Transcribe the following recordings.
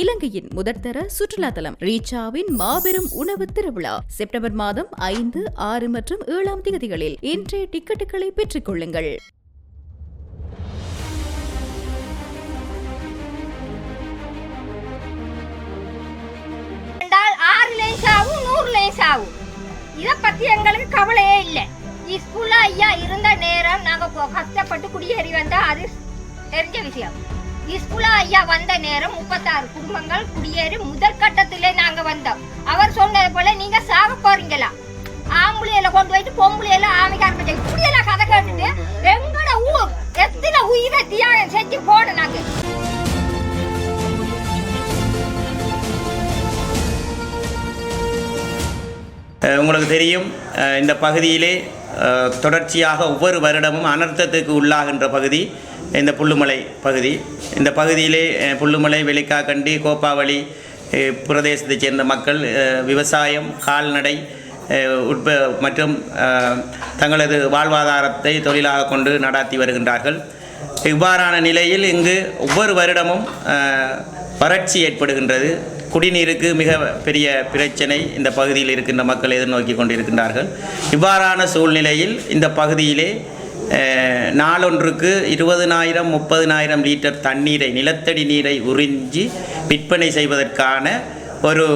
இலங்கையின் முதற்தர சுற்றுலா தலம் ரீச்சாவின் மாபெரும் உணவு திருவிழா. செப்டம்பர் மாதம் ஐந்து ஆறு மற்றும் ஏழாம் தேதிகளில் இன்றைய டிக்கெட்டுகளை பெற்றுக் கொள்ளுங்கள். ஆறு லேஸ் ஆகும் நூறு லேஸ் ஆகும் இதை பத்தி எங்களுக்கு கவலையே இல்லை. ஸ்கூல்ல ஐயா இருந்த நேரம் நாங்க கஷ்டப்பட்டு குடியேறி வந்தா அது தெரிஞ்ச விஷயம். இஸ்புலா ஐயா வந்த நேரம் முப்பத்தாறு குடும்பங்கள் குடியேறி முதல் கட்டத்திலே நாங்க வந்தோம். அவர் சொன்னது போல நீங்க சாக போறீங்களா? ஆம்புலையில கொண்டு போயிட்டு பொம்பளையில ஆமைக்கார இப்படியெல்லாம் கதை கேட்டுட்டு எங்கட ஊர் எத்தனை உயிரை தியாகம் செஞ்சு போட நாங்க? உங்களுக்கு தெரியும் இந்த பகுதியிலே தொடர்ச்சியாக ஒவ்வொரு வருடமும் அனர்த்தத்துக்கு உள்ளாகின்ற பகுதி. இந்த புல்லுமலை பகுதி. இந்த பகுதியிலே புல்லுமலை வெளிக்காக்கண்டி கோப்பாவளி பிரதேசத்தைச் சேர்ந்த மக்கள் விவசாயம் கால்நடை உட்ப மற்றும் தங்களது வாழ்வாதாரத்தை தொழிலாக கொண்டு நடாத்தி வருகின்றார்கள். இவ்வாறான நிலையில் இங்கு ஒவ்வொரு வருடமும் வறட்சி ஏற்படுகின்றது. குடிநீருக்கு மிக பெரிய பிரச்சனை இந்த பகுதியில் இருக்கின்ற மக்கள் எதிர்நோக்கி கொண்டிருக்கின்றார்கள். இவ்வாறான சூழ்நிலையில் இந்த பகுதியிலே நாளொன்றுக்கு இருபதுனாயிரம் முப்பதுனாயிரம் லிட்டர் தண்ணீரை நிலத்தடி நீரை உறிஞ்சி விற்பனை செய்வதற்கான ஒரு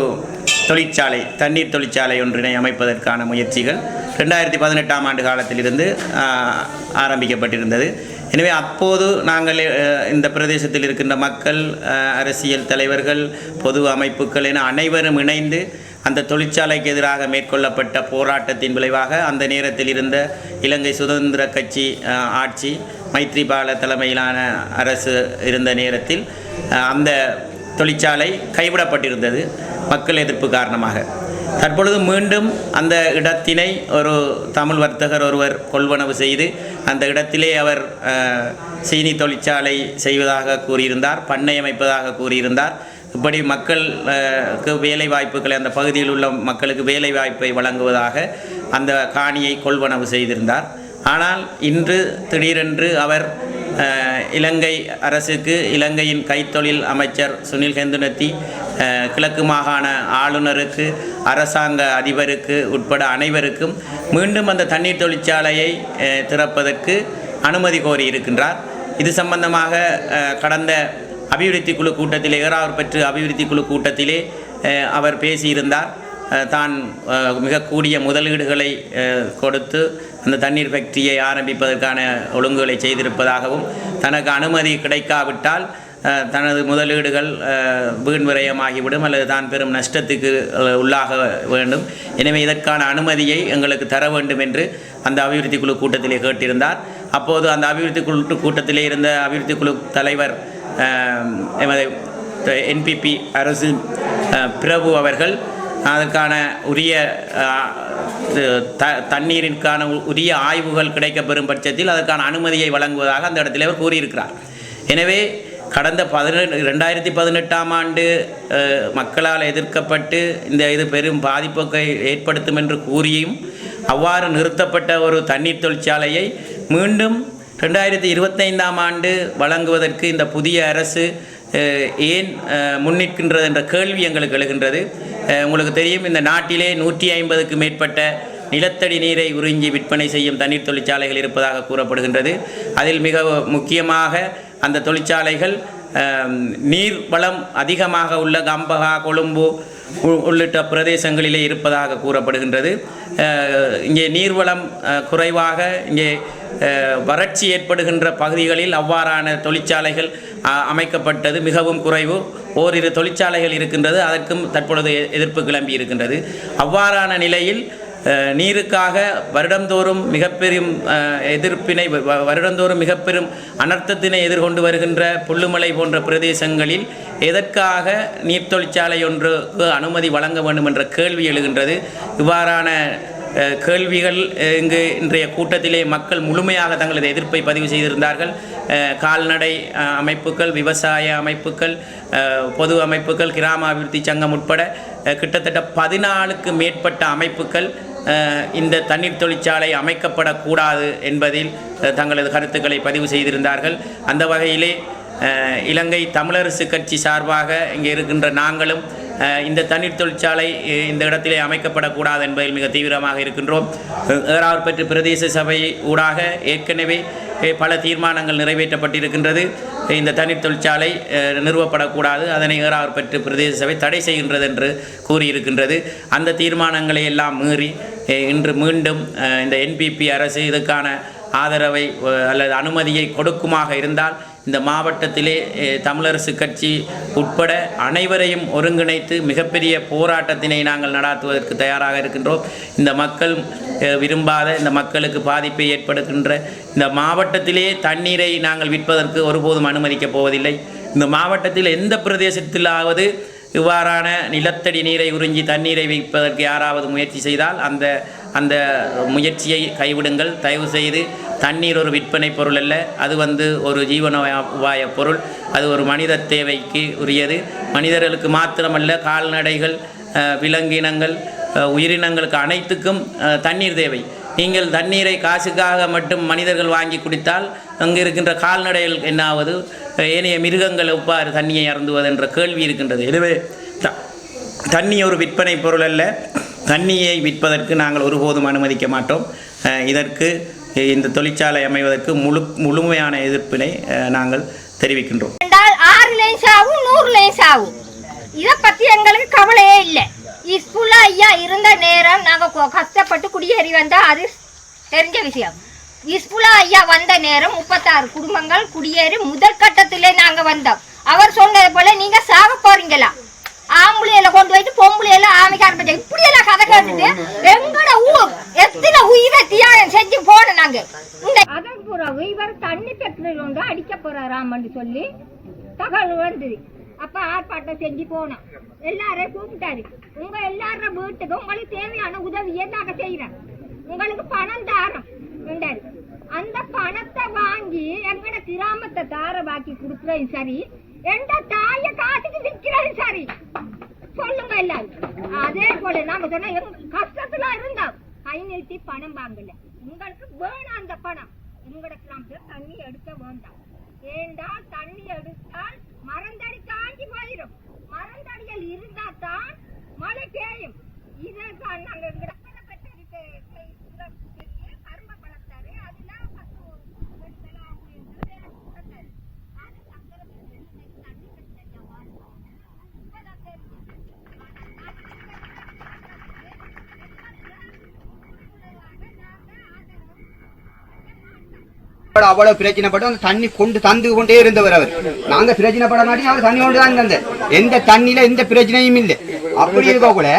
தொழிற்சாலை தண்ணீர் தொழிற்சாலை ஒன்றினை அமைப்பதற்கான முயற்சிகள் ரெண்டாயிரத்தி பதினெட்டாம் ஆண்டு காலத்திலிருந்து ஆரம்பிக்கப்பட்டிருந்தது. எனவே அப்போது நாங்கள் இந்த பிரதேசத்தில் இருக்கின்ற மக்கள் அரசியல் தலைவர்கள் பொது அமைப்புகள் என அனைவரும் இணைந்து அந்த தொழிற்சாலைக்கு எதிராக மேற்கொள்ளப்பட்ட போராட்டத்தின் விளைவாக அந்த நேரத்தில் இருந்த இலங்கை சுதந்திர கட்சி ஆட்சி மைத்ரிபால தலைமையிலான அரசு இருந்த நேரத்தில் அந்த தொழிற்சாலை கைவிடப்பட்டிருந்தது மக்கள் எதிர்ப்பு காரணமாக. தற்பொழுது மீண்டும் அந்த இடத்தினை ஒரு தமிழ் வர்த்தகர் ஒருவர் கொள்வனவு செய்து அந்த இடத்திலே அவர் சீனி தொழிற்சாலை செய்வதாக கூறியிருந்தார் பண்ணை அமைப்பதாக கூறியிருந்தார். இப்படி மக்களுக்கு வேலை வாய்ப்புகளை அந்த பகுதியில் உள்ள மக்களுக்கு வேலை வாய்ப்பை வழங்குவதாக அந்த காணியை கொள்வனவு செய்திருந்தார். ஆனால் இன்று திடீரென்று அவர் இலங்கை அரசுக்கு இலங்கையின் கைத்தொழில் அமைச்சர் சுனில் ஹெந்துனத்தி கிழக்கு மாகாண ஆளுநருக்கு அரசாங்க அதிபருக்கு உட்பட அனைவருக்கும் மீண்டும் அந்த தண்ணீர் தொழிற்சாலையை திறப்பதற்கு அனுமதி கோரி இருக்கின்றார் இது சம்பந்தமாக கடந்த அபிவிருத்தி குழு கூட்டத்திலே ஏறாவர் பெற்று அபிவிருத்தி குழு கூட்டத்திலே அவர் பேசியிருந்தார். தான் மிக கூடிய முதலீடுகளை கொடுத்து அந்த தண்ணீர் ஃபேக்டரியை ஆரம்பிப்பதற்கான ஒழுங்குகளை செய்திருப்பதாகவும் தனக்கு அனுமதி கிடைக்காவிட்டால் தனது முதலீடுகள் அஹ், வீண் விரயமாகிவிடும் அல்லது தான் பெரும் நஷ்டத்துக்கு உள்ளாக வேண்டும். எனவே இதற்கான அனுமதியை எங்களுக்கு தர வேண்டும் என்று அந்த அபிவிருத்தி குழு கூட்டத்திலே கேட்டிருந்தார். அப்போது அந்த அபிவிருத்தி குழு கூட்டத்திலே இருந்த அபிவிருத்தி குழு தலைவர் எமது என்பிபி அரசு பிரபு அவர்கள் அதற்கான உரிய த தண்ணீரிற்கான உ- உரிய ஆய்வுகள் கிடைக்கப்பெறும் பட்சத்தில் அதற்கான அனுமதியை வழங்குவதாக அந்த இடத்துல அவர் கூறியிருக்கிறார். எனவே கடந்த பதினெட்டு ரெண்டாயிரத்தி பதினெட்டாம் ஆண்டு மக்களால் எதிர்க்கப்பட்டு இந்த இது பெரும் பாதிப்பை ஏற்படுத்தும் என்று கூறியும் அவ்வாறு நிறுத்தப்பட்ட ஒரு தண்ணீர் தொழிற்சாலையை மீண்டும் ரெண்டாயிரத்தி இருபத்தைந்தாம் ஆண்டு வழங்குவதற்கு இந்த புதிய அரசு ஏன் முன்னிற்கின்றது என்ற கேள்வி எங்களுக்கு எழுகின்றது. உங்களுக்கு தெரியும் இந்த நாட்டிலே நூற்றி ஐம்பதுக்கு மேற்பட்ட நிலத்தடி நீரை உறிஞ்சி விற்பனை செய்யும் தண்ணீர் தொழிற்சாலைகள் இருப்பதாக கூறப்படுகின்றது. அதில் மிக முக்கியமாக அந்த தொழிற்சாலைகள் நீர் வளம் அதிகமாக உள்ள கம்பகா கொழும்பு உ- உள்ளிட்ட பிரதேசங்களிலே இருப்பதாக கூறப்படுகின்றது. இங்கே நீர்வளம் குறைவாக இங்கே வறட்சி ஏற்படுகின்ற பகுதிகளில் அவ்வாறான தொழிற்சாலைகள் அமைக்கப்பட்டது மிகவும் குறைவு. ஓரிரு தொழிற்சாலைகள் இருக்கின்றது அதற்கும் தற்பொழுது எதிர்ப்பு கிளம்பி இருக்கின்றது. அவ்வாறான நிலையில் நீருக்காக வருடந்தோறும் மிகப்பெரும் எதிர்ப்பினை வ- வ- வருடந்தோறும் மிகப்பெரும் அனர்த்தத்தினை எதிர்கொண்டு வருகின்ற புல்லுமலை போன்ற பிரதேசங்களில் எதற்காக நீர் தொழிற்சாலை ஒன்றுக்கு அனுமதி வழங்க வேண்டும் என்ற கேள்வி எழுகின்றது. இவ்வாறான கேள்விகள் இங்கு இன்றைய கூட்டத்திலே மக்கள் முழுமையாக தங்களது எதிர்ப்பை பதிவு செய்திருந்தார்கள். கால்நடை அமைப்புகள் விவசாய அமைப்புகள் பொது அமைப்புகள் கிராம அபிவிருத்தி சங்கம் உட்பட கிட்டத்தட்ட பதினாலுக்கு மேற்பட்ட அமைப்புகள் இந்த தண்ணீர் தொழிற்சாலை அமைக்கப்படக்கூடாது என்பதில் தங்களது கருத்துக்களை பதிவு செய்திருந்தார்கள். அந்த வகையிலே இலங்கை தமிழரசு கட்சி சார்பாக இங்கே இருக்கின்ற நாங்களும் இந்த தண்ணீர் தொழிற்சாலை இந்த இடத்திலே அமைக்கப்படக்கூடாது என்பதில் மிக தீவிரமாக இருக்கின்றோம். அஹ், பிரதேச சபை ஊடாக ஏற்கனவே பல தீர்மானங்கள் நிறைவேற்றப்பட்டிருக்கின்றது. இந்த தண்ணீர் தொழிற்சாலை நிறுவப்படக்கூடாது. அதனை ஏறாவூர்பற்று பிரதேச சபை தடை செய்கின்றது என்று கூறியிருக்கின்றது. அந்த தீர்மானங்களை எல்லாம் மீறி இன்று மீண்டும் இந்த என்பிபி அரசு இதுக்கான ஆதரவை அல்லது அனுமதியை கொடுக்குமாக இருந்தால் இந்த மாவட்டத்திலே தமிழரசு கட்சி உட்பட அனைவரையும் ஒருங்கிணைத்து மிகப்பெரிய போராட்டத்தினை நாங்கள் நடாத்துவதற்கு தயாராக இருக்கின்றோம். இந்த மக்கள் விரும்பாத இந்த மக்களுக்கு பாதிப்பை ஏற்படுகின்ற இந்த மாவட்டத்திலே தண்ணீரை நாங்கள் விற்பதற்கு ஒருபோதும் அனுமதிக்கப் போவதில்லை. இந்த மாவட்டத்தில் எந்த பிரதேசத்திலாவது இவ்வாறான நிலத்தடி நீரை உறிஞ்சி தண்ணீரை வைப்பதற்கு யாராவது முயற்சி செய்தால் அந்த அந்த முயற்சியை கைவிடுங்கள். தயவு செய்து தண்ணீர் ஒரு விற்பனை பொருள் அல்ல. அது வந்து ஒரு ஜீவனோபாய பொருள். அது ஒரு மனித தேவைக்கு உரியது. மனிதர்களுக்கு மாத்திரமல்ல கால்நடைகள் விலங்கினங்கள் உயிரினங்களுக்கு அனைத்துக்கும் தண்ணீர் தேவை. நீங்கள் தண்ணீரை காசுக்காக மட்டும் மனிதர்கள் வாங்கி குடித்தால் அங்கு இருக்கின்ற கால்நடைகள் என்னாவது ஏனைய மிருகங்கள் எவ்வாறு தண்ணியை அருந்துவது என்ற கேள்வி இருக்கின்றது. எனவே த- தண்ணி ஒரு விற்பனை பொருள் அல்ல. தண்ணியை விற்பதற்கு நாங்கள் ஒருபோதும் அனுமதிக்க மாட்டோம். இதற்கு இந்த தொழிற்சாலை அமைவதற்கு முழு முழுமையான எதிர்ப்பினை நாங்கள் தெரிவிக்கின்றோம். ஆறு லைன்ஸ் ஆகும் நூறு லேன்ஸ் ஆகும். இதை பற்றி எங்களுக்கு கவலையே இல்லை. ஸ்கூல்ல ஐயா இருந்த நேரம் நாங்கள் கஷ்டப்பட்டு குடியேறி வந்தால் அது தெரிஞ்ச விஷயம். ஸ்கூல்ல ஐயா வந்த நேரம் முப்பத்தாறு குடும்பங்கள் குடியேறி முதல் கட்டத்திலே வந்தோம். அவர் சொன்னது போல நீங்கள் சாக போறீங்களா? பொம்பளையில ஆரம்பிச்சா இப்படி எல்லாம் கதை கேட்டுட்டு எங்கட ஊர் எத்தனை உயிரை தியாகம் செஞ்சு போன நாங்க இந்த அதன் பிறகு இவர் தண்ணி பெட்ரோல் ஒன்று அடிக்க போறாராமன்னு சொல்லி தகவல் வந்தது. அப்ப ஆர்ப்பாட்டம் செஞ்சு போனோம் எல்லாரையும் கூப்பிட்டாரு. உங்க எல்லாரும் வீட்டுக்கு உங்களுக்கு தேவையான உதவியை நாங்க செய்யறேன் உங்களுக்கு பணம் தாரம் என்றாரு. அந்த பணத்தை வாங்கி எங்கட கிராமத்தை தார பாக்கி கொடுக்குறது சரி. எந்த தாய காசுக்கு விற்கிறது சரி. சொல்லுங்க எல்லாரும் அதே போல நாங்க சொன்னா கஷ்டத்துல இருந்தோம் கை நீட்டி பணம் வாங்கல. உங்களுக்கு வேணும் அந்த பணம். உங்களோட கிராமத்துல தண்ணி எடுக்க வேண்டாம். ஏண்டா தண்ணி எடுத்தால் மரந்தடி காஞ்சி போயிடும் மரந்தடிகள் இருந்தா தான் மழை பெய்யும். இதற்கான நாங்க எங்கட அவ்வளவு பிரச்சனைப்பட்டு அந்த தண்ணி கொண்டு தந்து கொண்டே இருந்தவர் அவர். நாங்க பிரச்சனைப்பட மாட்டி அவர் தண்ணி கொண்டு தான் தந்த எந்த தண்ணியில எந்த பிரச்சனையும் இல்லை. அப்படி இருக்க கூட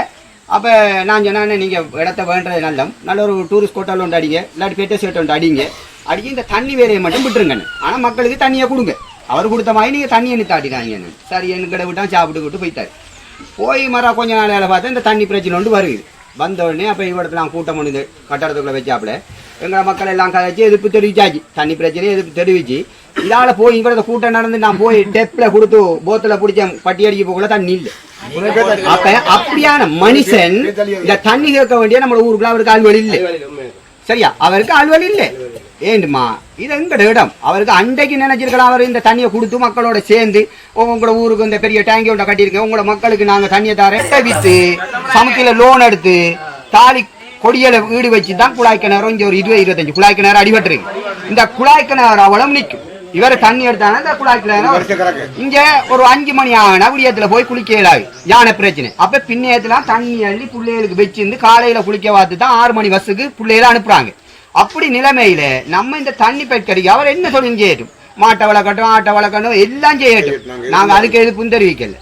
அப்ப நான் சொன்னேன் நீங்க இடத்த வேண்டது நல்லம். நல்ல ஒரு டூரிஸ்ட் ஹோட்டல் ஒன்று அடிங்க இல்லாட்டி பெட்ட செட் ஒன்று அடிங்க. அடிக்க இந்த தண்ணி வேலையை மட்டும் விட்டுருங்கன்னு. ஆனா மக்களுக்கு தண்ணியை கொடுங்க. அவர் கொடுத்த மாதிரி நீங்க தண்ணியை நித்தாட்டிக்காங்க சரி என்கிட்ட விட்டா சாப்பிட்டு விட்டு போயிட்டாரு. போய் மர கொஞ்ச நாள் வேலை பார்த்தா இந்த தண்ணி பிரச்சனை ஒன்று வருது. வந்த உடனே அப்போ இவ்விடத்துல நான் கூட்டம் முடிந்து கட்டடத்துக்குள்ள வச்சாப்புல. எங்களை மக்கள் எல்லாம் கதைச்சு எதிர்ப்பு தெரிவிச்சாச்சு. தண்ணி பிரச்சனையை எதிர்ப்பு தெரிவிச்சு. இதால போய் இவ்வளவு கூட்டம் நடந்து நான் போய் டெப்ல கொடுத்து போத்துல பிடிச்ச பட்டி அடிக்க போகல தண்ணி இல்லை. அப்ப அப்படியான மனுஷன் இந்த தண்ணி கேட்க வேண்டிய நம்ம ஊருக்குள்ள அவருக்கு ஆள்வழி இல்லை. சரியா? அவருக்கு ஆள்வழி இல்லை. ஏண்டுமா? இது எங்கட இடம்? அவருக்கு அன்றைக்கு நினைச்சிருக்கலாம் அவர் இந்த தண்ணியை கொடுத்து மக்களோட சேர்ந்து உங்களோட ஊருக்கு இந்த பெரிய டேங்கி ஒன்றை கட்டியிருக்கேன். உங்களோட மக்களுக்கு நாங்கள் தண்ணியை தரேன். வித்து சமக்கில லோன் எடுத்து தாலி கொடியில வீடு வச்சு தான் குழாய் கிணறு இங்க ஒரு இருபது இருபத்தஞ்சு குழாய் கிணறு அடிபட்டுருக்கு. இந்த குழாய் கிணறு அவளம் நிற்கும். இவர் தண்ணி எடுத்தானா இந்த குழாய் கிணறு இங்க ஒரு அஞ்சு மணி ஆகினா விடியத்துல போய் குளிக்க இயலாது. யானை பிரச்சனை. அப்ப பின்னையத்துல தண்ணி அள்ளி பிள்ளைகளுக்கு வச்சிருந்து காலையில குளிக்க பார்த்து தான் ஆறு மணி பஸ்ஸுக்கு பிள்ளைகளை அனுப்புறாங்க. அப்படி நிலைமையில நம்ம இந்த தண்ணி பெட்கரிக்கு அவர் என்ன சொல்லி செய்யட்டும் மாட்டை வளர்க்கட்டும் ஆட்டை வளர்க்கட்டும் எல்லாம் செய்யட்டும். நாங்க அதுக்கு எதுவும் தெரிவிக்கல.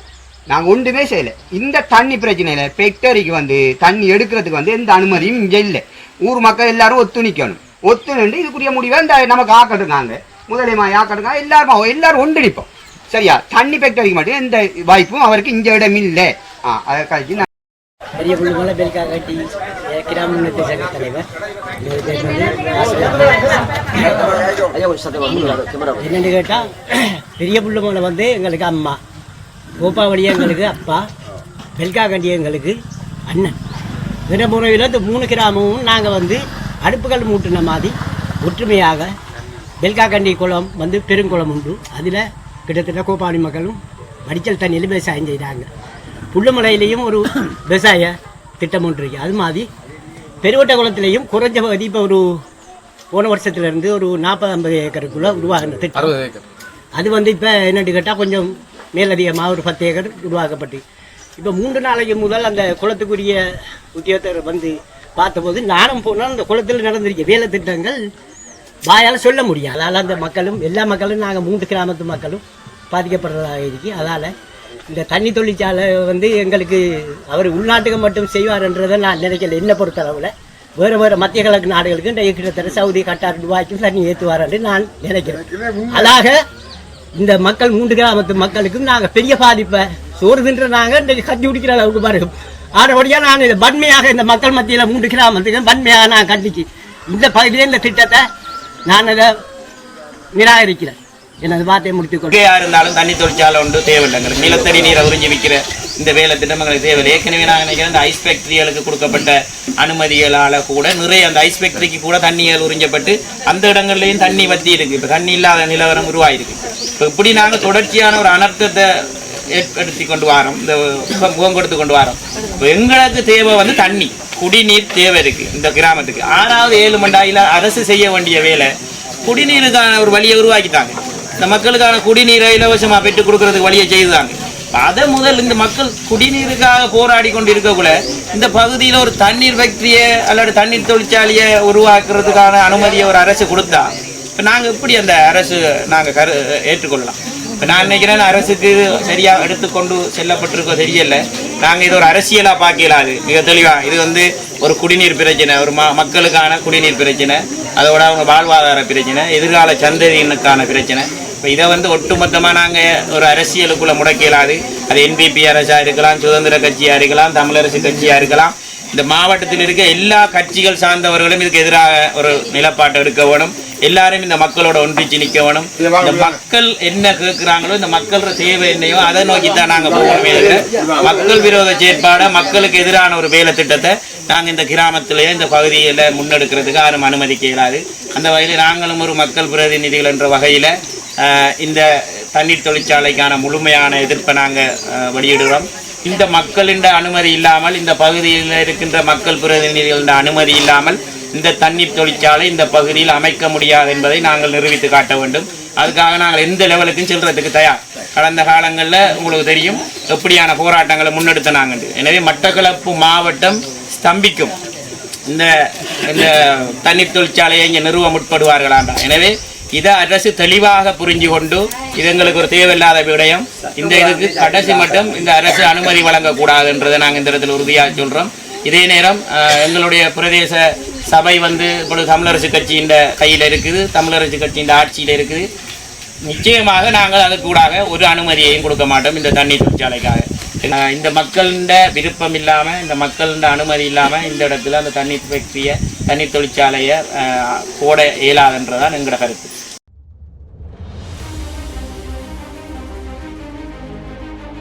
நாங்க ஒன்றுமே செய்யல. இந்த தண்ணி பிரச்சனையில ஃபேக்டரிக்கு வந்து தண்ணி எடுக்கிறதுக்கு வந்து எந்த அனுமதியும் இங்க இல்லை. ஊர் மக்கள் எல்லாரும் ஒத்து நிக்கணும் ஒத்து நின்று இதுக்குரிய முடிவை இந்த நமக்கு ஆக்கட்டுங்காங்க முதலியமா ஆக்கட்டுங்க எல்லாரும் எல்லாரும் ஒன்றிணைப்போம். சரியா? தண்ணி ஃபேக்டரிக்கு மட்டும் எந்த வாய்ப்பும் அவருக்கு இங்க இடம் இல்லை. ஆ அதை கழிச்சு நான் பெரிய புள்ளுமலை பெல்கா கட்டி கிராம முன்னேற்ற சங்க தலைவர். என்னன்னு கேட்டால் பெரிய புள்ளுமலை வந்து எங்களுக்கு அம்மா. கோபாவளி எங்களுக்கு அப்பா பெல்கா கண்டி எங்களுக்கு அண்ணன். இந்த முறையில் இந்த மூணு கிராமமும் நாங்கள் வந்து அடுப்புகள் மூட்டின மாதிரி ஒற்றுமையாக பெல்கா கண்டி குளம் வந்து பெருங்குளம் உண்டு. அதில் கிட்டத்தட்ட கோபாவளி மக்களும் வடிச்சல் தண்ணியில் விவசாயம் செய்கிறாங்க புள்ளுமலையிலையும் ஒரு விவசாய திட்டம் ஒன்று இருக்குது அது மாதிரி பெருவட்ட குளத்திலையும் குறைஞ்ச பகுதி இப்போ ஒரு போன வருஷத்துலேருந்து ஒரு நாற்பது ஐம்பது ஏக்கருக்குள்ளே உருவாகின திட்டம். அது வந்து இப்போ என்னட்டு கேட்டால் கொஞ்சம் மேலதிகமாக ஒரு பத்து ஏக்கர் உருவாக்கப்பட்டு. இப்போ மூன்று நாளைக்கு முதல் அந்த குளத்துக்குரிய உத்தியோகத்தர் வந்து பார்த்தபோது நானும் போனால் அந்த குளத்தில் நடந்திருக்க வேலை திட்டங்கள் வாயால் சொல்ல முடியும். அதால் அந்த மக்களும் எல்லா மக்களும் நாங்கள் மூன்று கிராமத்து மக்களும் பாதிக்கப்படுறதாக இருக்கு. அதால் இந்த தண்ணி தொழிற்சாலை வந்து எங்களுக்கு அவர் உள்நாட்டுக்கு மட்டும் செய்வார்ன்றதை நான் நினைக்கல. என்ன பொறுத்தளவில் வேறு வேறு மத்திய கிழக்கு நாடுகளுக்கு இந்த கிட்டத்தட்ட சவுதி கட்டார் துபாய்க்கும் தண்ணி ஏற்றுவார்ன்னு நான் நினைக்கிறேன். அதாக இந்த மக்கள் மூன்று கிராமத்து மக்களுக்கும் நாங்கள் பெரிய பாதிப்பை சோறு தின்ற நாங்கள் இன்றைக்கு கட்டி குடிக்கிற அளவுக்கு பாருங்க ஆனபடியாக நான் இதை வன்மையாக இந்த மக்கள் மத்தியில் மூன்று கிராமத்துக்கு வன்மையாக நான் கண்டிச்சு. இந்த பகுதியில் இந்த திட்டத்தை நான் அதை நிராகரிக்கிறேன். எனது வார்த்தையை முடித்துக்கொண்டு எங்கேயா இருந்தாலும் தண்ணி தொழிற்சாலை ஒன்று தேவையில்லை நிலத்தடி நீரை உறிஞ்சி விற்கிற இந்த வேலை திட்டமங்களுக்கு தேவை. ஏற்கனவே நான் நினைக்கிறேன் இந்த ஐஸ் ஃபேக்டரிகளுக்கு கொடுக்கப்பட்ட அனுமதிகளால் கூட நிறைய அந்த ஐஸ் ஃபேக்டரிக்கு கூட தண்ணிகள் உறிஞ்சப்பட்டு அந்த இடங்கள்லையும் தண்ணி வத்தி இருக்குது இப்போ தண்ணி இல்லாத நிலவரம் உருவாயிருக்கு. இப்போ இப்படி நாங்கள் தொடர்ச்சியான ஒரு அனர்த்தத்தை ஏற்படுத்தி கொண்டு வரோம். இந்த முகம் முகம் கொடுத்து கொண்டு வரோம். இப்போ எங்களுக்கு தேவை வந்து தண்ணி. குடிநீர் தேவை இருக்குது இந்த கிராமத்துக்கு. ஆறாவது ஏழு மண்டாயில் அரசு செய்ய வேண்டிய வேலை குடிநீருக்கான ஒரு வழியை உருவாக்கிட்டாங்க. இந்த மக்களுக்கான குடிநீரை இலவசமாக பெற்றுக் கொடுக்கறதுக்கு வழியை செய்தாங்க அதை முதல் இந்த மக்கள் குடிநீருக்காக போராடி கொண்டு இருக்கக்குள்ள இந்த பகுதியில் ஒரு தண்ணீர் ஃபேக்டரியை அல்லது தண்ணீர் தொழிற்சாலையை உருவாக்குறதுக்கான அனுமதியை ஒரு அரசு கொடுத்தா இப்போ நாங்கள் எப்படி அந்த அரசு நாங்கள் கரு ஏற்றுக்கொள்ளலாம்? இப்போ நான் நினைக்கிறேன் அரசுக்கு சரியாக எடுத்துக்கொண்டு செல்லப்பட்டிருக்கோ தெரியல. நாங்கள் இது ஒரு அரசியலாக பார்க்கலாது மிக தெளிவாக இது வந்து ஒரு குடிநீர் பிரச்சனை ஒரு ம மக்களுக்கான குடிநீர் பிரச்சனை அதோட அவங்க வாழ்வாதார பிரச்சனை எதிர்கால சந்ததியினுக்கான பிரச்சனை. இப்போ இதை வந்து ஒட்டுமொத்தமாக நாங்கள் ஒரு அரசியலுக்குள்ளே முடக்கலாது. அது என்பிபி அரசாக இருக்கலாம் சுதந்திர கட்சியாக இருக்கலாம் தமிழரசு கட்சியாக இருக்கலாம். இந்த மாவட்டத்தில் இருக்க எல்லா கட்சிகள் சார்ந்தவர்களும் இதுக்கு எதிராக ஒரு நிலப்பாட்டை எடுக்க வேணும். எல்லாரும் இந்த மக்களோட ஒன்றிச்சு நிற்க வேணும். இந்த மக்கள் என்ன கேட்குறாங்களோ இந்த மக்களோட தேவை என்னையோ அதை நோக்கி தான் நாங்கள் போகணுமே மக்கள் விரோத செயற்பாடை மக்களுக்கு எதிரான ஒரு வேலை திட்டத்தை நாங்கள் இந்த கிராமத்திலேயே இந்த பகுதியில் முன்னெடுக்கிறதுக்கு யாரும் அனுமதிக்க இயலாது. அந்த வகையில் நாங்களும் ஒரு மக்கள் பிரதிநிதிகள் என்ற வகையில் இந்த தண்ணீர் தொழிற்சாலைக்கான முழுமையான எதிர்ப்பை நாங்கள் வெளியிடுறோம். இந்த மக்களின் அனுமதி இல்லாமல் இந்த பகுதியில் இருக்கின்ற மக்கள் பிரதிநிதிகளின் அனுமதி இல்லாமல் இந்த தண்ணீர் தொழிற்சாலை இந்த பகுதியில் அமைக்க முடியாது என்பதை நாங்கள் நிரூபித்து காட்ட வேண்டும். அதுக்காக நாங்கள் எந்த லெவலுக்கும் செல்றதுக்கு தயார். கடந்த காலங்களில் உங்களுக்கு தெரியும் எப்படியான போராட்டங்களை முன்னெடுத்த நாங்கள். எனவே மட்டக்களப்பு மாவட்டம் ஸ்தம்பிக்கும். இந்த இந்த தண்ணீர் தொழிற்சாலையை இங்கே நிறுவ முற்படுவார்களாண்டா எனவே இதை அரசு தெளிவாக புரிஞ்சு கொண்டு இது எங்களுக்கு ஒரு தேவையில்லாத விடயம். இந்த இதுக்கு கடைசி மட்டும் இந்த அரசு அனுமதி வழங்கக்கூடாதுன்றதை நாங்கள் இந்த இடத்துல உறுதியாக சொல்கிறோம் இதே நேரம் எங்களுடைய பிரதேச சபை வந்து இப்பொழுது தமிழரசு கட்சியின் கையில் இருக்குது தமிழரசு கட்சியின் ஆட்சியில் இருக்குது. நிச்சயமாக நாங்கள் அதுக்கூடாக ஒரு அனுமதியையும் கொடுக்க மாட்டோம் இந்த தண்ணீர் தொழிற்சாலைக்காக. இந்த மக்கள்கிட்ட விருப்பம் இல்லாமல் இந்த மக்கள்கிட்ட அனுமதி இல்லாமல் இந்த இடத்துல அந்த தண்ணீர் ஃபேக்டரியை தண்ணீர் தொழிற்சாலையை போட இயலாதுன்றதான் எங்களோட கருத்து.